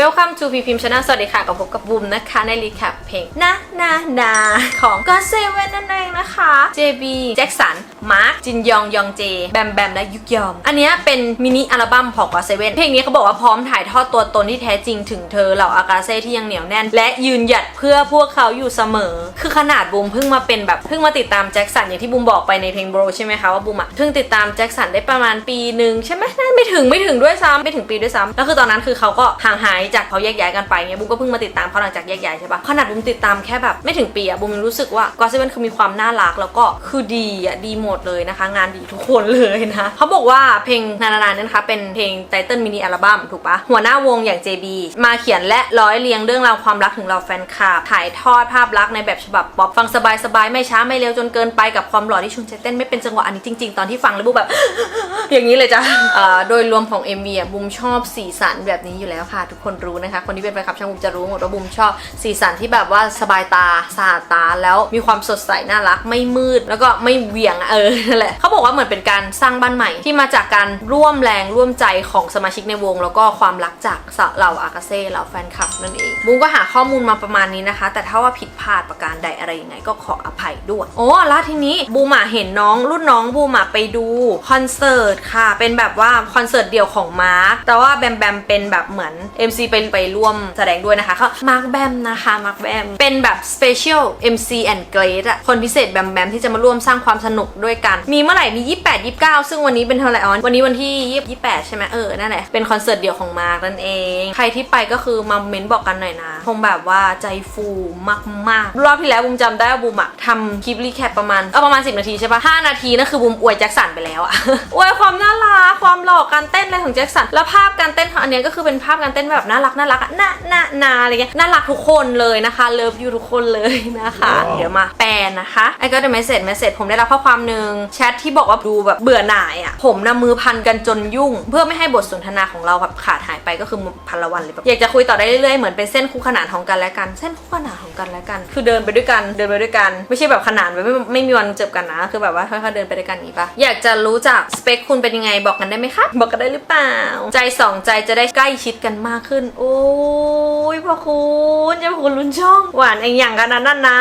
Welcome to พีพิมช Channel สวัสดีค่ะกับพบกับบุมนะคะในรีแคปเพลงนะนะนาของ God Seven นั่นเองนะคะ JB แจ็คสันมาร์คจินยองยองเจ แบมแบมและยุกยอม อันนี้เป็นมินิอัลบั้มของ God Seven เพลงนี้เขาบอกว่าพร้อมถ่ายทอดตัวตนที่แท้จริงถึงเธอเหล่าอากาเซ่ที่ยังเหนียวแน่น และยืนหยัดเพื่อพวกเขาอยู่เสมอ คือขนาดบูมเพิ่งมาเป็นแบบเพิ่งมาติดตามแจ็คสันอย่างที่บูมบอกไปในเพลงโบรใช่ไหมคะว่าบูมอะเพิ่งติดตามแจ็คสันได้ประมาณปีหนึ่งใช่ไหมน่าไม่ถึงไม่ถึงด้วยซ้ำไม่ถึงปีด้วยซ้ำแล้วคือตอนนั้นคือเขาก็ห่างหายจากเขาแยกย้ายกันไปเงี้ยบูมก็เพิ่งมาติดตามเขาหลังจากแยกย้ายใช่ปะขนาดบูมติดตามแค่แบบไม่ถึงปีอะบูมรู้สึกว่าก็เซเว่นคือมีความน่ารักแล้วกก็คือดีอะดีหมดเลยนะคะ งานดีทุกคนเลยนะเขาบอกว่าเพลงนานานานี่นะคะเป็นเพลงไตเติลมินิอัลบั้มถูกปะหัวหน้าวงอย่าง JB มาเขียนและร้อยเรียงเรื่องราวความรักถึงเราแฟนคลับถ่ายทอดภาพลักษณ์ในแบบฉบับป๊อปฟังสบายๆ ไม่ช้าไม่เร็วจนเกินไปกับความหล่อที่ชุนใจเต้นไม่เป็นจังหวะอันนี้จริง ๆ ตอนที่ฟังแล้วบูแบบ อย่างนี้เลยจ้ะโดยรวมของ MV อะบูมชอบสีสันแบบนี้อยู่แล้วค่ะ ทุกคนรู้นะคะ คนที่เป็นแฟนคลับช่างบูมจะรู้หมดว่าบูมชอบสีสันที่แบบว่าสบายตาสะอาดตาแล้วมีความสดใสน่ารักไม่มืดแล้วก็ไม่เหวี่ยงอะเออนั่นแหละเขาบอกว่าเหมือนเป็นการสร้างบ้านใหม่ ที่มาจากการร่วมแรงร่วมใจของสมาชิกในวง แล้วก็ความรักจากเหล่าอากาเซ่เหล่าแฟนคลับนั่นเองบูมก็หาข้อมูลมาประมาณนี้นะคะ แต่ถ้าว่าผิดพลาดประการใดอะไรยังไงก็ขออภัยด้วยโอ้แล้วทีนี้บูมอะเห็นน้องรุ่นน้องบูมอะไปดูคอนเสิร์ตค่ะ เป็นแบบว่าคอนเสิร์ตเดี่ยวของมาร์คแต่ว่าแบมแบมเป็นแบบเหมือน MC ไปไปร่วมแสดงด้วยนะคะเขามาร์คแบมนะคะมาร์คแบมเป็นแบบ Special MC and Great อะคนพิเศษแบมแบมที่จะมาร่วมสร้างความสนุกด้วยกัน มีเมื่อไหร่มี 28 29 ซึ่งวันนี้เป็นเท่าไหร่ออนวันนี้วันที่ 28 ใช่ไหมเออนั่นแหละเป็นคอนเสิร์ตเดี่ยวของมาร์คนั่นเอง ใครที่ไปก็คือมาเม้นบอกกันหน่อยนะคงแบบว่าใจฟูมากๆ รอบที่แล้วบูมจำได้ว่าบูมอะทำคลิปรีแคปประมาณเออประมาณ 10 นาทีใช่ปะ5นาทีนั่นคือบูมอวยแจ็คสันไปแล้วอะอวยความน่ารักความหล่อการเต้นอะไรของแจ็คสันแล้วภาพการเต้นของอันเนี้ยก็คือเป็นภาพการเต้นแบบน่ารักน่ารักอะน่าน่านาอะไรเงี้ยน่ารักทุกคนเลยนะคะเลิฟยูทุกคนเลยนะคะ เดี๋ยวมาแปลนะคะไอ้ก็จะเมสเซจเมสเซจผมได้รับข้อความหนึ่งแชทที่บอกว่าดูแบบเบื่อหน่ายอะผมนะมือพันกันจนยุ่ง เพื่อไม่ให้บทสนทนาของเราแบบขาดหายไปก็คือพันละวันเลยแบบอยากจะคุยต่อได้เรื่อยๆเหมือนเป็นเส้นคู่ขนานของกันและกัน เส้นคู่ขนานของกันและกัน คือเดินไปด้วยกันเดินไปด้วยกัน ไม่ใช่แบบขนานแบบไม่ไม่มีวันเจอกันนะ คือแบบว่าค่อยๆเดินไปด้วยกันอย่างนี้ปะอยากจะรู้จักสเปคคุณเป็นยังไงบอกกันได้ไหมคะบอกกันได้หรือเปล่า ใจสองใจจะได้ใกล้ชิดกันมากขึ้น โอ้ ยพ่อคุณเจ้าคุณลุ้นช่อง หวานไออย่างกันนะนั่นนะ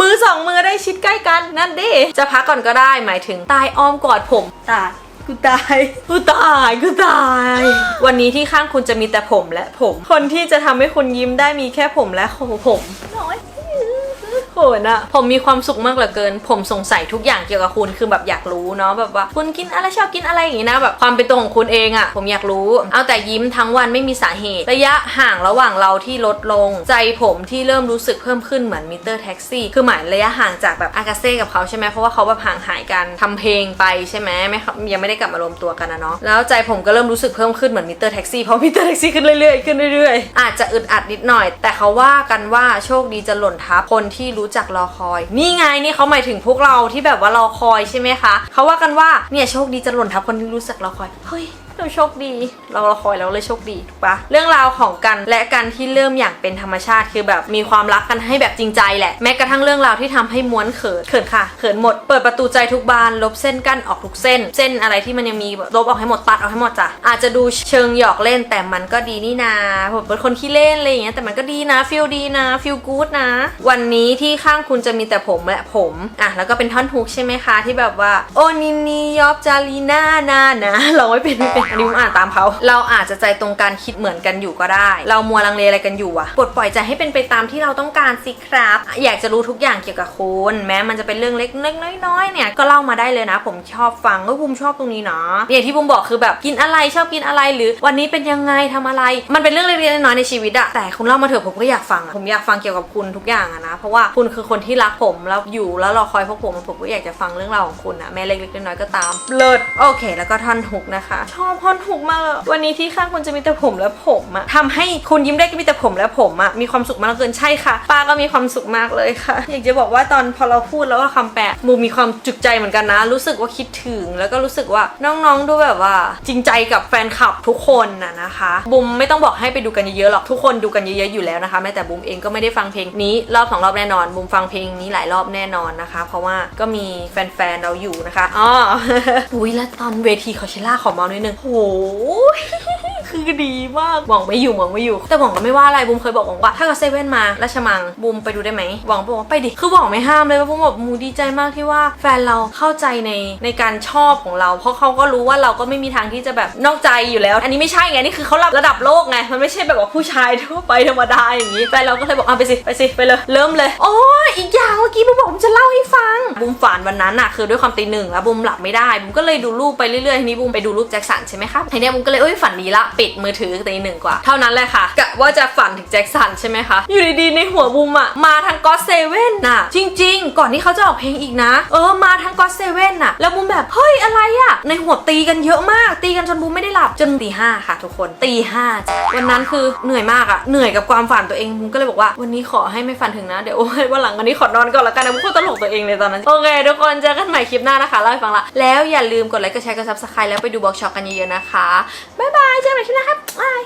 มือสองมือได้ชิดใกล้กันนั่นดิจะพักก่อนก็ได้หมายถึงใตายอ้อมกอดผมตายกูตาย กูตาย กูตาย วันนี้ที่ข้างคุณจะมีแต่ผมและผม คนที่จะทำให้คุณยิ้มได้มีแค่ผมและผมน้อย โหนอะผมมีความสุขมากเหลือเกิน ผมสงสัยทุกอย่างเกี่ยวกับคุณคือแบบอยากรู้เนาะแบบว่าคุณกินอะไรชอบกินอะไรอย่างงี้นะแบบความเป็นตัวของคุณเองอะผมอยากรู้ เอาแต่ยิ้มทั้งวันไม่มีสาเหตุ ระยะห่างระหว่างเราที่ลดลง ใจผมที่เริ่มรู้สึกเพิ่มขึ้นเหมือนมิเตอร์แท็กซี่คือหมายระยะห่างจากแบบอากาเซ่กับเขาใช่ไหมเพราะว่าเขาแบบห่างหายกันทำเพลงไปใช่ไหมไม่ยังไม่ได้กลับมารวมตัวกันนะเนาะแล้วใจผมก็เริ่มรู้สึกเพิ่มขึ้นเหมือนมิเตอร์แท็กซี่เพราะมิเตอร์แท็กซี่ขึ้นเรื่อยๆขึ้นเรื่อยๆอาจจะอึดอัดนิดหน่อย แต่เขาว่ากันว่าโชคดีจะหล่นทับคนที่รู้จักรอคอย นี่ไงนี่เขาหมายถึงพวกเราที่แบบว่ารอคอยใช่ไหมคะเขาว่ากันว่าเนี่ยโชคดีจะหล่นทับคนที่รู้จักรอคอยเฮ้ย เราโชคดี เรารอคอยเราเลยโชคดีถูกปะเรื่องราวของกันและกันที่เริ่มอย่างเป็นธรรมชาติคือแบบมีความรักกันให้แบบจริงใจแหละแม้กระทั่งเรื่องราวที่ทำให้ม้วนเขินเขินค่ะเขินหมดเปิดประตูใจทุกบานลบเส้นกั้นออกทุกเส้น เส้นอะไรที่มันยังมีลบออกให้หมดตัดออกให้หมดจ้ะอาจจะดูเชิงหยอกเล่นแต่มันก็ดีนี่นาผมเป็นคนขี้เล่นอะไรอย่างเงี้ยแต่มันก็ดีนะฟีลดีนะฟีลกู๊ดนะ วันนี้ที่ข้างคุณจะมีแต่ผมและผมอะแล้วก็เป็นท่อนฮุกใช่ไหมคะที่แบบว่า โอนินียอบจารีน่านานะเราไม่เป็นไม่เป็นอันนี้ผมอ่านตามเขาเราอาจจะใจตรงกันคิดเหมือนกันอยู่ก็ได้ เรามัวลังเลอะไรกันอยู่อะปลดปล่อยใจให้เป็นไปตามที่เราต้องการสิครับ อยากจะรู้ทุกอย่างเกี่ยวกับคุณแม้มันจะเป็นเรื่องเล็กเล็กน้อยๆเนี่ยก็เล่ามาได้เลยนะ ผมชอบฟังก็ภูมิชอบตรงนี้เนาะอย่างที่ภูมิบอกคือแบบกินอะไรชอบกินอะไรหรือวันนี้เป็นยังไงทำอะไร มันเป็นเรื่องเล็กๆน้อยๆในชีวิตอะแต่คุณเล่ามาเถอะผมก็อยากฟังอะผมอยากฟังเกี่ยวกับคุณทุกอย่างอะนะเพราะว่าคุณคือคนที่รักผมแล้วอยู่แล้วรอคอยพวกผมผมก็อยากจะฟังเรื่องราวของคุณอะแม้เล็กๆน้อยๆก็ตามเลิศโอเค แล้วก็ท่อนฮุกนะคะ ชอบท่อนฮุกมากเลยวันนี้ที่ข้างคุณจะมีแต่ผมและผมอะทำให้คุณยิ้มได้ก็มีแต่ผมและผมอะมีความสุขมากเกินใช่ค่ะ ป้าก็มีความสุขมากเลยค่ะ อยากจะบอกว่าตอนพอเราพูดแล้วว่าคำแปลมูมีความจุกใจเหมือนกันนะ รู้สึกว่าคิดถึง แล้วก็รู้สึกว่าน้องๆดูแบบว่า จริงใจกับแฟนคลับทุกคนน่ะนะคะบุมไม่ต้องบอกให้ไปดูกันเยอะๆหรอกทุกคนดูกันเยอะๆอยู่แล้วนะคะแม้แต่บุมเองก็ไม่ได้ฟังเพลงนี้รอบสองรอบแน่นอนบุมฟังเพลงนี้หลายรอบแน่นอนนะคะ เพราะว่าก็มีแฟนๆเราอยู่นะคะอ๋ออุ้ยแล้วตอนเวทีคอเชล่าขอเมาส์นิดนึงโหคือดีมากหวังไม่อยู่หวังไม่อยู่ แต่หวังก็ไม่ว่าอะไรบุมเคยบอกหวังว่า ถ้าก็เซเว่นมาราชมังบุมไปดูได้ไหมหวังบอกว่าไปดิคือหวังไม่ห้ามเลยว่าบุมแบบมูดีใจมากที่ว่าแฟนเราเข้าใจในในการชอบของเรา เพราะเขาก็รู้ว่าเราก็ไม่มีทางที่จะแบบนอกใจอยู่แล้ว อันนี้ไม่ใช่ไงนี่คือเขาระดับโลกไงมันไม่ใช่แบบว่าผู้ชายทั่วไปธรรมดาอย่างนี้แฟนเราก็เลยบอกอะไปสิไปสิไปเลยเริ่มเลยโอ้ยอีกอย่างเมื่อกี้บุมบอกบุมจะเล่าให้ฟัง บุมฝันวันนั้นน่ะคือด้วยความตีหนึ่งแล้วบุมหลับไม่ได้ บุมก็เลยดูรูปไปเรื่อยๆทีนี้บุมไปดูรูปแจ็คสันใช่ไหมครับทีนี้บุมก็เลยเอ้ยฝันดีละปิดมือถือตีหนึ่งกว่า เท่านั้นแหละค่ะกะว่าจะฝันถึงแจ็คสันใช่ไหมคะอยู่ดีๆในหัวบุมอะมาทางก็เซเว่นน่ะ จริง ๆ ก่อนที่เขาจะออกเพลงอีกนะ เออมาทางก็เซเว่นน่ะ แล้วบุมแบบเฮ้ยอะไรอะในหัวตีกันเยอะมาก ตีกันจนบุมไม่ได้หลับจนตีห้าค่ะ ทุกคนตีห้าจ้ะวันนั้นคือเหนื่อยมากอะเหนื่อยกับความฝันตัวเองบุมก็เลยบอกว่าวันนี้ขอให้ไม่ฝันถึงนะเดี๋ยวโอ้ยวันหลังวันนี้ขอนอนกก่อนละกันนะพวกคนตลกตัวเองเลยตอนนั้น โอเค ทุกคนเจอกันใหม่คลิปหน้านะคะเล่าให้ฟังละ แล้วอย่าลืมกดไลค์กดแชร์กดซับสไครต์แล้วไปดูบล็อกช็อกกันเยอะๆนะคะบ๊ายบายเจอกันใหม่คลิปหน้าครับบาย